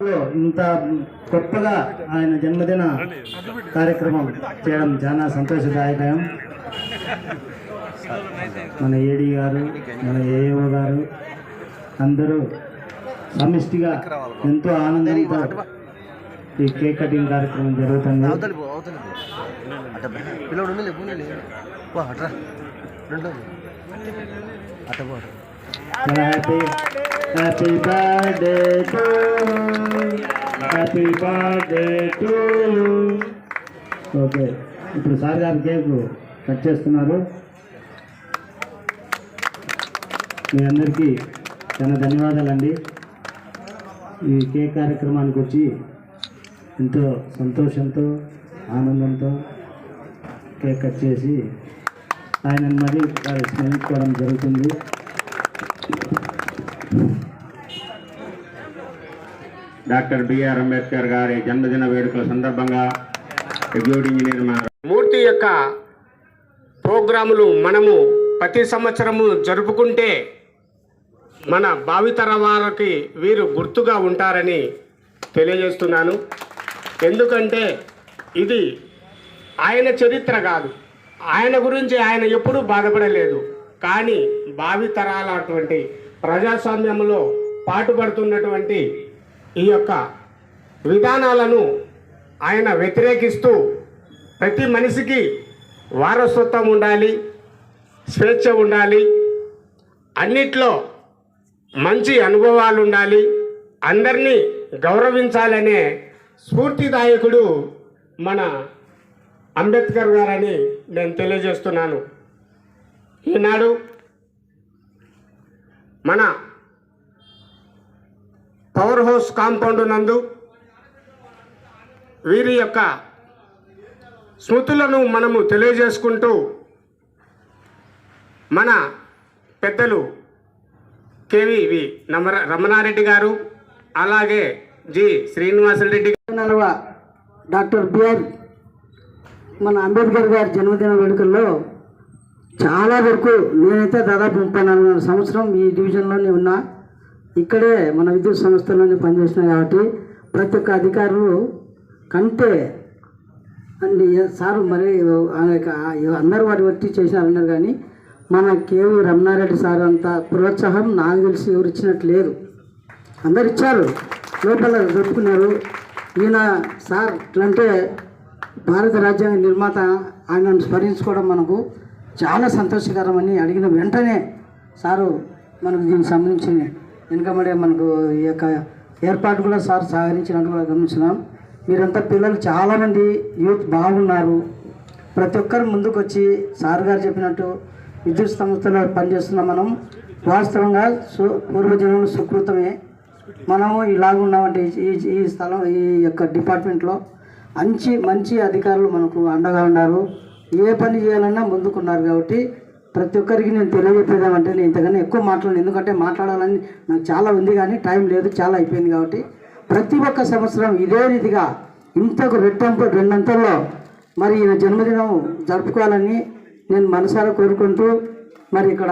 ఇంత గొప్పగా ఆయన జన్మదిన కార్యక్రమం చేయడం చాలా సంతోషదాయకం. మన ఏడి గారు మన ఏఓ గారు అందరూ సమిష్టిగా ఎంతో ఆనందంతో ఈ కేక్ కటింగ్ కార్యక్రమం జరుగుతుంది. అట్ట పో అట్ట. Happy happy birthday to happy birthday to okay ఇప్పుడు సార్ గారు కేక్ కట్ చేస్తున్నారు. మీ అందరికీ చాలా ధన్యవాదాలండి. ఈ కేక్ కార్యక్రమానికి వచ్చి ఎంతో సంతోషంతో ఆనందంతో కేక్ కట్ చేసి ఆయనను మరి వారు స్మరించుకోవడం జరుగుతుంది. డాక్టర్ బిఆర్ అంబేద్కర్ గారి జన్మదిన వేడుకల సందర్భంగా ఎగ్జిక్యూటివ్ ఇంజనీర్ మూర్తి యొక్క ప్రోగ్రాములు మనము ప్రతి సంవత్సరము జరుపుకుంటే మన భావితర వారికి వీరు గుర్తుగా ఉంటారని తెలియజేస్తున్నాను. ఎందుకంటే ఇది ఆయన చరిత్ర కాదు. ఆయన గురించి ఆయన ఎప్పుడూ బాధపడలేదు. కానీ భావితరాల అటువంటి ప్రజాస్వామ్యంలో పాటుపడుతున్నటువంటి ఈ యొక్క విధానాలను ఆయన వ్యతిరేకిస్తూ ప్రతి మనిషికి వారసత్వం ఉండాలి స్వేచ్ఛ ఉండాలి అన్నిట్లో మంచి అనుభవాలు ఉండాలి అందరినీ గౌరవించాలనే స్ఫూర్తిదాయకుడు మన అంబేద్కర్ గారని నేను తెలియజేస్తున్నాను. ఈనాడు మన పవర్ హౌస్ కాంపౌండ్ నందు వీరి యొక్క స్మృతులను మనము తెలియజేసుకుంటూ మన పెద్దలు కేవీవి నమర రమణారెడ్డి గారు అలాగే జి శ్రీనివాసరెడ్డి నలవ డాక్టర్ బిఆర్ మన అంబేద్కర్ గారి జన్మదిన వేడుకల్లో చాలా వరకు నేనైతే దాదాపు ముప్పై నాలుగు సంవత్సరం ఈ డివిజన్లోనే ఉన్నా. ఇక్కడే మన విద్యుత్ సంస్థలోనే పనిచేసిన కాబట్టి ప్రతి ఒక్క అధికారులు కంటే అండి సారు మరి ఆయన అందరూ వారి వట్టి చేసినారన్నారు కానీ మన కేవీ రమణారెడ్డి సార్ అంత ప్రోత్సాహం నాకు తెలిసి ఎవరు ఇచ్చినట్టు లేదు. అందరు ఇచ్చారు. లోపల జరుపుకున్నారు ఈయన సార్ అంటే భారత రాజ్యాంగ నిర్మాత ఆయనను స్మరించుకోవడం మనకు చాలా సంతోషకరమని అడిగిన వెంటనే సారు మనకు దీనికి సంబంధించి వెనుకబడే మనకు ఈ యొక్క ఏర్పాటు కూడా సార్ సహకరించినట్టు కూడా గమనించినాం మీరంతా పిల్లలు చాలామంది యూత్ బాగున్నారు. ప్రతి ఒక్కరు ముందుకు వచ్చి సార్ గారు చెప్పినట్టు విద్యుత్ సంస్థలో పనిచేస్తున్న మనం వాస్తవంగా సు పూర్వజనులు సుకృతమే. మనము ఇలాగున్నామంటే ఈ ఈ స్థలం ఈ యొక్క డిపార్ట్మెంట్లో మంచి మంచి అధికారులు మనకు అండగా ఉన్నారు. ఏ పని చేయాలన్నా ముందుకున్నారు కాబట్టి ప్రతి ఒక్కరికి నేను తెలియజెప్పేదామంటే నేను ఇంతకన్నా ఎక్కువ మాట్లాడను. ఎందుకంటే మాట్లాడాలని నాకు చాలా ఉంది కానీ టైం లేదు చాలా అయిపోయింది కాబట్టి ప్రతి ఒక్క సంవత్సరం ఇదే రీతిగా ఇంతకు రెట్టంపు రెండంతల్లో మరి ఈయన జన్మదినం జరుపుకోవాలని నేను మనసారా కోరుకుంటూ మరి ఇక్కడ